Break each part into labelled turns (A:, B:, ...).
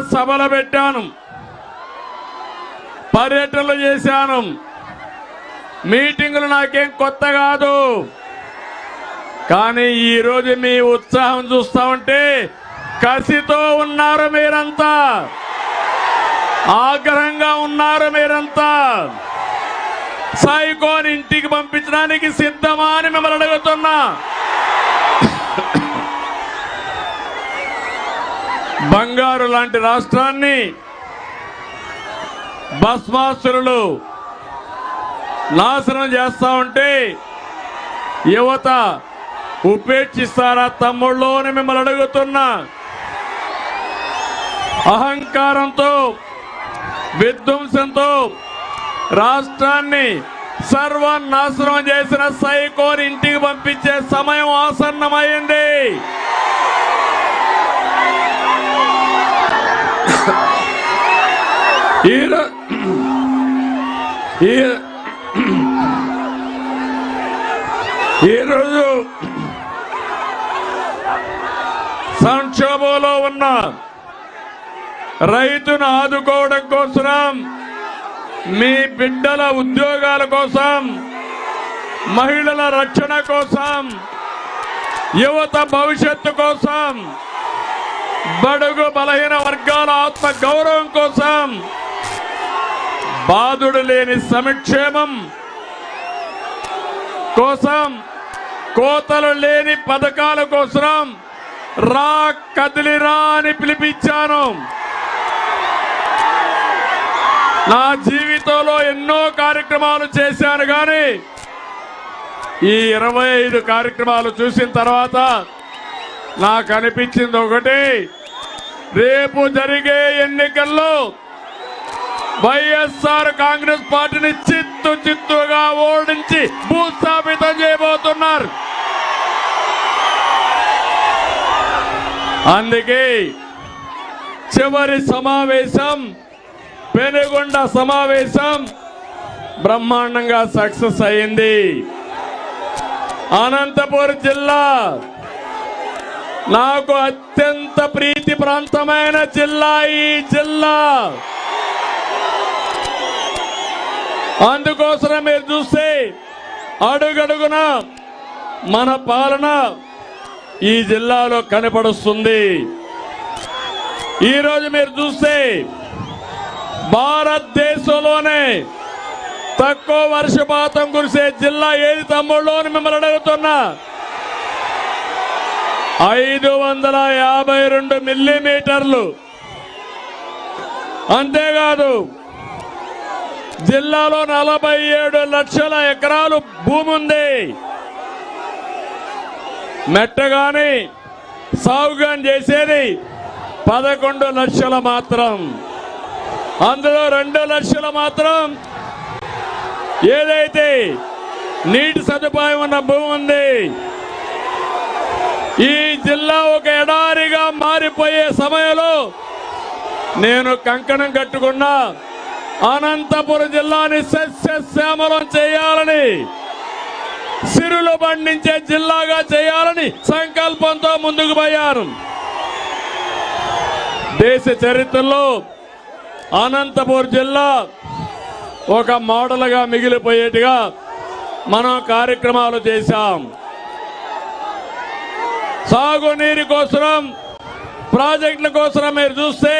A: సభలు పెట్టాను. పర్యటనలు చేశాను. మీటింగులు నాకేం కొత్త కాదు. కానీ ఈ రోజు మీ ఉత్సాహం చూస్తా ఉంటే కసితో ఉన్నారు మీరంతా. ఆగ్రహంగా ఉన్నారు మీరంతా. సైకోని ఇంటికి పంపించడానికి సిద్ధమా అని మిమ్మల్ని అడుగుతున్నా. బంగారు లాంటి రాష్ట్రాన్ని భస్మాసురులు నాశనం చేస్తా ఉంటే యువత ఉపేక్షిస్తారా తమ్ముళ్ళోని మిమ్మల్ని అడుగుతున్నా. అహంకారంతో విధ్వంసంతో రాష్ట్రాన్ని సర్వనాశనం చేసిన సైకోని ఇంటికి పంపించే సమయం ఆసన్నమైంది. ఈ- ఈరోజు సంక్షోభంలో ఉన్న రైతును ఆదుకోవడం కోసం మీ బిడ్డల ఉద్యోగాల కోసం మహిళల రక్షణ కోసం యువత భవిష్యత్తు కోసం బడుగు బలహీన వర్గాల ఆత్మ గౌరవం కోసం బాధుడు లేని సంక్షేమం కోసం కోతలు లేని పథకాల కోసం రా కదిలిరా అని పిలిపించాను. నా జీవితంలో ఎన్నో కార్యక్రమాలు చేశాను కానీ ఈ ఇరవై ఐదు కార్యక్రమాలు చూసిన తర్వాత నాకు అనిపించింది ఒకటి రేపు జరిగే ఎన్నికల్లో వైఎస్ఆర్ కాంగ్రెస్ పార్టీని చిత్తు చిత్తుగా ఓడించి భూస్థాపితం చేయబోతున్నారు. అందుకే చివరి సమావేశం పెనుగొండ సమావేశం బ్రహ్మాండంగా సక్సెస్ అయింది అనంతపూర్ జిల్లా నాకు అత్యంత ప్రీతి ప్రాంతమైన జిల్లా ఈ జిల్లా. అందుకోసమే మీరు చూస్తే అడుగడుగున మన పాలన ఈ జిల్లాలో కనపడుస్తుంది. ఈరోజు మీరు చూస్తే భారతదేశంలోనే తక్కువ వర్షపాతం కురిసే జిల్లా ఏది తమ్ముళ్ళు అని మిమ్మల్ని అడుగుతున్నా. ఐదు వందల యాభై రెండు మిల్లీమీటర్లు. అంతేకాదు జిల్లాలో నలభై ఏడు లక్షల ఎకరాలు భూమి ఉంది. మెట్టగాని సాగుగాని చేసేది పదకొండు లక్షల మాత్రం. అందులో రెండు లక్షల మాత్రం ఏదైతే నీటి సదుపాయం ఉన్న భూమి ఉంది ఈ జిల్లా ఒక ఎడారిగా మారిపోయే సమయంలో నేను కంకణం కట్టుకున్నా. అనంతపురం జిల్లాని సస్యశ్యామలం చేయాలని సిరులు పండించే జిల్లాగా చేయాలని సంకల్పంతో ముందుకు పోయారు. దేశ చరిత్రలో అనంతపురం జిల్లా ఒక మోడల్గా మిగిలిపోయేట్టుగా మనం కార్యక్రమాలు చేశాం. సాగునీరు కోసం ప్రాజెక్టుల కోసం మీరు చూస్తే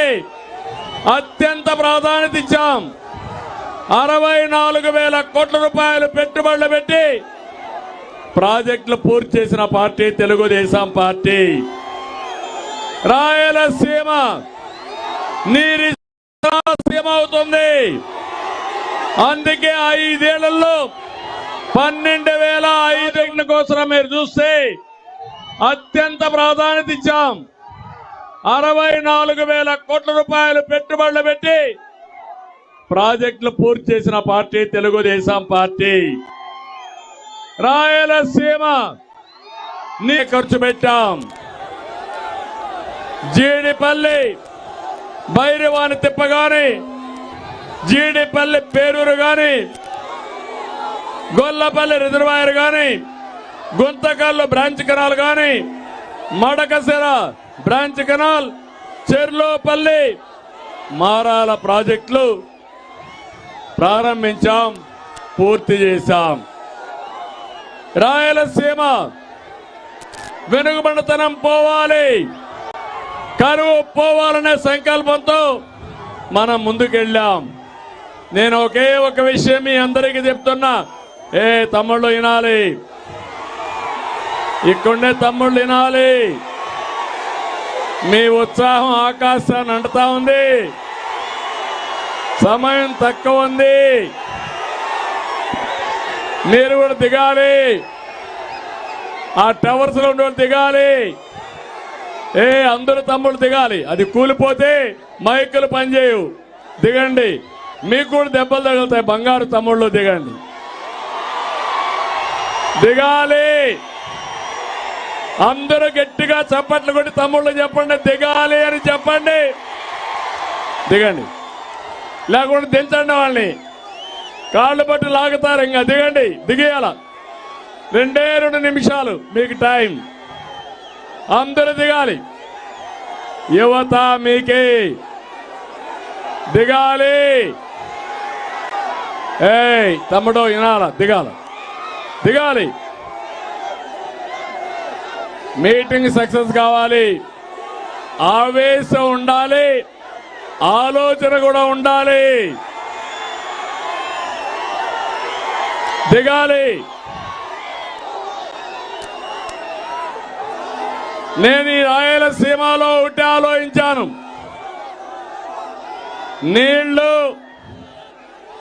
A: అత్యంత ప్రాధాన్యత ఇచ్చాం. అరవై నాలుగు వేల కోట్ల రూపాయలు పెట్టుబడులు పెట్టి ప్రాజెక్టులు పూర్తి చేసిన పార్టీ తెలుగుదేశం పార్టీ. రాయలసీమ నీరి సీమ అవుతుంది. అందుకే ఐదేళ్ళలో పన్నెండు వేల ఐదు కోసం మీరు చూస్తే అత్యంత ప్రాధాన్యత ఇచ్చాం. అరవై నాలుగు వేల కోట్ల రూపాయలు పెట్టుబడులు పెట్టి ప్రాజెక్టులు పూర్తి చేసిన పార్టీ తెలుగుదేశం పార్టీ. రాయలసీమ నీ ఖర్చు పెట్టాం. జీడిపల్లి భైరవాణి తిప్ప గాని జీడిపల్లి పేరూరు గాని గొల్లపల్లి రిజర్వాయర్ గాని గుంతకల్లు బ్రాంచ్ కెనాల్ గాని మడకసిర బ్రాంచ్ కెనాల్ చెర్లోపల్లి మారాల ప్రాజెక్టులు ప్రారంభించాం పూర్తి చేశాం. రాయలసీమ వెనుకబడితనం పోవాలి. కరువు పోవాలనే సంకల్పంతో మనం ముందుకెళ్ళాం. నేను ఒకే ఒక విషయం మీ అందరికీ చెప్తున్నా. ఏ తమ్ముళ్ళు వినాలి. ఇక్కడే తమ్ముళ్ళు వినాలి. మీ ఉత్సాహం ఆకాశాన్ని అంటుతా ఉంది. సమయం తక్కువ ఉంది. మీరు కూడా దిగాలి. ఆ టవర్స్లో ఉండే దిగాలి. ఏ అందరూ తమ్ముళ్ళు దిగాలి. అది కూలిపోతే మైకులు పనిచేయవు. దిగండి. మీకు కూడా దెబ్బలు తగులుతాయి. బంగారు తమ్ముళ్ళు దిగండి. దిగాలి. అందరూ గట్టిగా చప్పట్లు కొట్టి తమ్ముళ్ళు చెప్పండి దిగాలి అని చెప్పండి. దిగండి. లేకుండా దించండి వాళ్ళని. కాళ్ళు పట్టి లాగుతారు ఇంకా. దిగండి. దిగేయాల. రెండే రెండు నిమిషాలు. మీకు టైం. అందరూ దిగాలి. యువత మీకే. దిగాలి. ఏయ్ తమ్ముడు వినాల? దిగాల. దిగాలి. మీటింగ్ సక్సెస్ కావాలి. ఆవేశం ఉండాలి. ఆలోచన కూడా ఉండాలి. దిగాలి. నేను ఈ రాయలసీమలో ఒకటి ఆలోచించాను. నీళ్ళు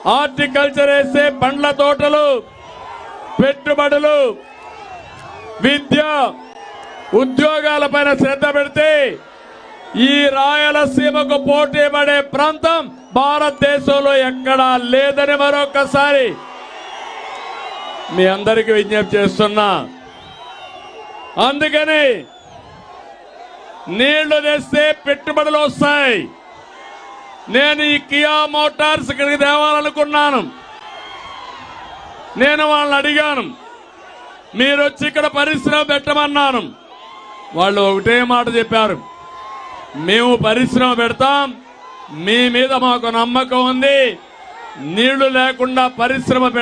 A: హార్టికల్చర్ వేసే పండ్ల తోటలు పెట్టుబడులు విద్య ఉద్యోగాలపైన శ్రద్ధ పెడితే ఈ రాయలసీమకు పోటీ పడే ప్రాంతం భారతదేశంలో ఎక్కడా లేదని మరొకసారి మీ అందరికీ విజ్ఞప్తి చేస్తున్నా. అందుకని నీళ్ళు తెస్తే పెట్టుబడులు వస్తాయి. నేను ఈ కియా మోటార్స్ ఇక్కడికి తేవాలనుకున్నాను. నేను వాళ్ళని అడిగాను. మీరు వచ్చి ఇక్కడ పరిశ్రమ పెట్టమన్నాను. వాళ్ళు ఒకటే మాట చెప్పారు. మేము పరిశ్రమ పెడతాం మీ మీద మాకు నమ్మకం ఉంది. నీళ్ళు లేకుండా పరిశ్రమ పెట్ట